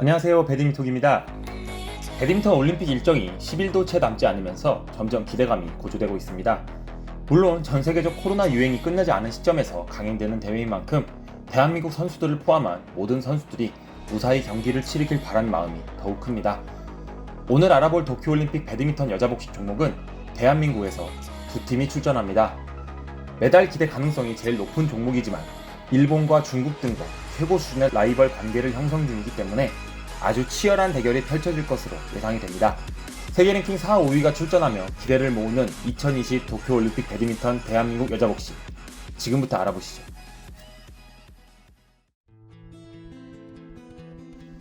안녕하세요. 배드민턴입니다. 배드민턴 올림픽 일정이 10일도 채 남지 않으면서 점점 기대감이 고조되고 있습니다. 물론 전 세계적 코로나 유행이 끝나지 않은 시점에서 강행되는 대회인 만큼 대한민국 선수들을 포함한 모든 선수들이 무사히 경기를 치르길 바라는 마음이 더욱 큽니다. 오늘 알아볼 도쿄올림픽 배드민턴 여자 복식 종목은 대한민국에서 두 팀이 출전합니다. 메달 기대 가능성이 제일 높은 종목이지만 일본과 중국 등과 최고 수준의 라이벌 관계를 형성 중이기 때문에 아주 치열한 대결이 펼쳐질 것으로 예상이 됩니다. 세계 랭킹 4, 5위가 출전하며 기대를 모으는 2020 도쿄올림픽 배드민턴 대한민국 여자 복식 지금부터 알아보시죠.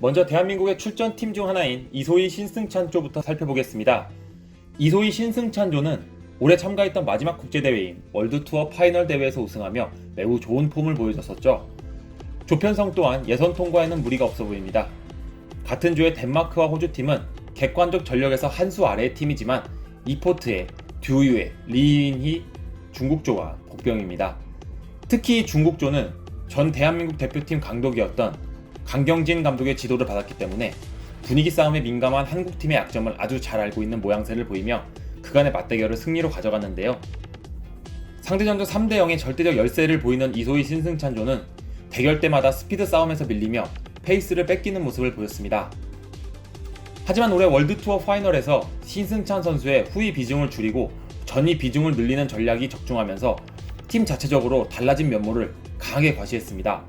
먼저 대한민국의 출전 팀 중 하나인 이소희 신승찬조부터 살펴보겠습니다. 이소희 신승찬조는 올해 참가했던 마지막 국제대회인 월드투어 파이널 대회에서 우승하며 매우 좋은 폼을 보여줬었죠. 조편성 또한 예선 통과에는 무리가 없어 보입니다. 같은 조의 덴마크와 호주 팀은 객관적 전력에서 한 수 아래의 팀이지만 이포트의 듀유의 리인희 중국조와 복병입니다. 특히 중국조는 전 대한민국 대표팀 강독이었던 강경진 감독의 지도를 받았기 때문에 분위기 싸움에 민감한 한국팀의 약점을 아주 잘 알고 있는 모양새를 보이며 그간의 맞대결을 승리로 가져갔는데요. 상대전적 3대 0의 절대적 열세를 보이는 이소희 신승찬조는 대결 때마다 스피드 싸움에서 밀리며 페이스를 뺏기는 모습을 보였습니다. 하지만 올해 월드투어 파이널에서 신승찬 선수의 후위 비중을 줄이고 전위 비중을 늘리는 전략이 적중하면서 팀 자체적으로 달라진 면모를 강하게 과시했습니다.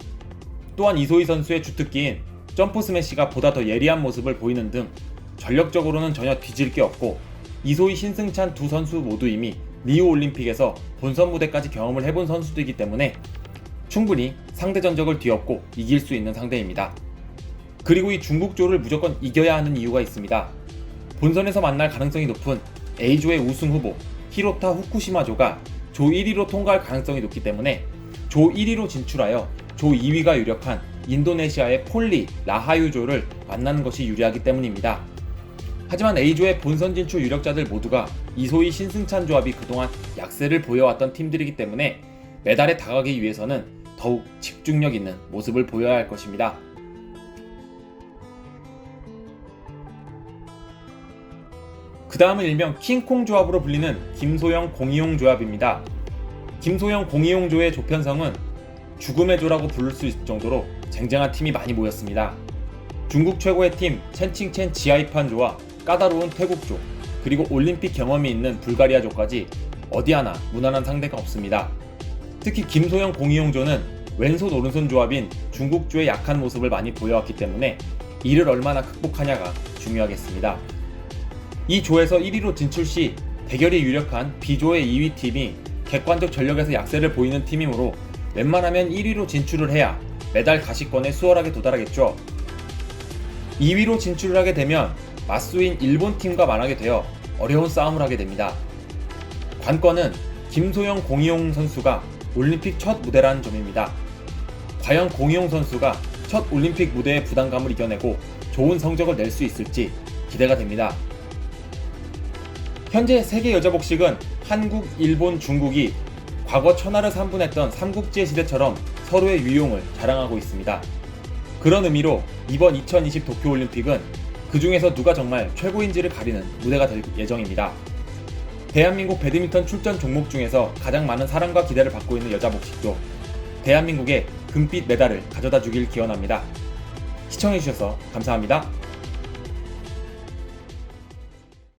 또한 이소희 선수의 주특기인 점프 스매시가 보다 더 예리한 모습을 보이는 등 전력적으로는 전혀 뒤질 게 없고 이소희 신승찬 두 선수 모두 이미 리우 올림픽에서 본선 무대까지 경험을 해본 선수들이기 때문에 충분히 상대 전적을 뒤엎고 이길 수 있는 상대입니다. 그리고 이 중국조를 무조건 이겨야 하는 이유가 있습니다. 본선에서 만날 가능성이 높은 A조의 우승 후보 히로타 후쿠시마조가 조 1위로 통과할 가능성이 높기 때문에 조 1위로 진출하여 조 2위가 유력한 인도네시아의 폴리 라하유조를 만나는 것이 유리하기 때문입니다. 하지만 A조의 본선 진출 유력자들 모두가 이소희 신승찬 조합이 그동안 약세를 보여왔던 팀들이기 때문에 메달에 다가가기 위해서는 더욱 집중력 있는 모습을 보여야 할 것입니다. 그 다음은 일명 킹콩 조합으로 불리는 김소영 공이용 조합입니다. 김소영 공이용 조의 조편성은 죽음의 조라고 부를 수 있을 정도로 쟁쟁한 팀이 많이 모였습니다. 중국 최고의 팀 첸칭첸 지아이판조와 까다로운 태국조 그리고 올림픽 경험이 있는 불가리아조까지 어디 하나 무난한 상대가 없습니다. 특히 김소영 공이용조는 왼손 오른손 조합인 중국조의 약한 모습을 많이 보여왔기 때문에 이를 얼마나 극복하냐가 중요하겠습니다. 이 조에서 1위로 진출 시 대결이 유력한 B조의 2위 팀이 객관적 전력에서 약세를 보이는 팀이므로 웬만하면 1위로 진출을 해야 메달 가시권에 수월하게 도달하겠죠. 2위로 진출을 하게 되면 맞수인 일본 팀과 만나게 되어 어려운 싸움을 하게 됩니다. 관건은 김소영 공이용 선수가 올림픽 첫 무대라는 점입니다. 과연 공이용 선수가 첫 올림픽 무대의 부담감을 이겨내고 좋은 성적을 낼 수 있을지 기대가 됩니다. 현재 세계 여자 복식은 한국, 일본, 중국이 과거 천하를 삼분했던 삼국지의 시대처럼 서로의 유용을 자랑하고 있습니다. 그런 의미로 이번 2020 도쿄올림픽은 그 중에서 누가 정말 최고인지를 가리는 무대가 될 예정입니다. 대한민국 배드민턴 출전 종목 중에서 가장 많은 사랑과 기대를 받고 있는 여자 복식도 대한민국의 금빛 메달을 가져다 주길 기원합니다. 시청해주셔서 감사합니다.